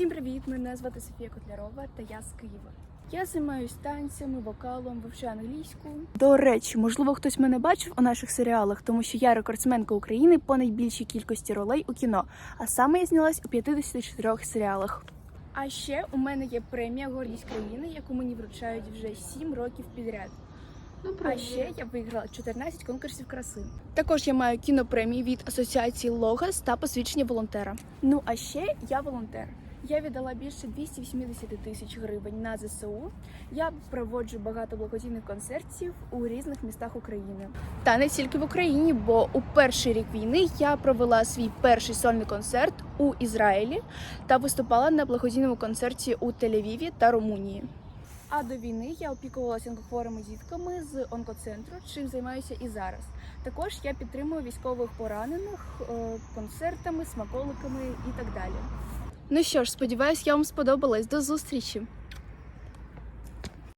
Всім привіт! Мене звати Софія Котлярова та я з Києва. Я займаюся танцями, вокалом, вивчаю англійську. До речі, можливо, хтось мене бачив у наших серіалах, тому що я рекордсменка України по найбільшій кількості ролей у кіно. А саме я знялась у 54 серіалах. А ще у мене є премія Гордість країни, яку мені вручають вже 7 років підряд. Ну, А ще я виграла 14 конкурсів краси. Також я маю кінопремії від асоціації Логос та посвідчення волонтера. Ну а ще я волонтер. Я віддала більше 280 тисяч гривень на ЗСУ. Я проводжу багато благодійних концертів у різних містах України. Та не тільки в Україні, бо у перший рік війни я провела свій перший сольний концерт у Ізраїлі та виступала на благодійному концерті у Тель-Авіві та Румунії. А до війни я опікувалася онкохворими дітками з онкоцентру, чим займаюся і зараз. Також я підтримую військових поранених е, концертами, смаколиками і так далі. Ну що ж, сподіваюсь, я вам сподобалась. До зустрічі!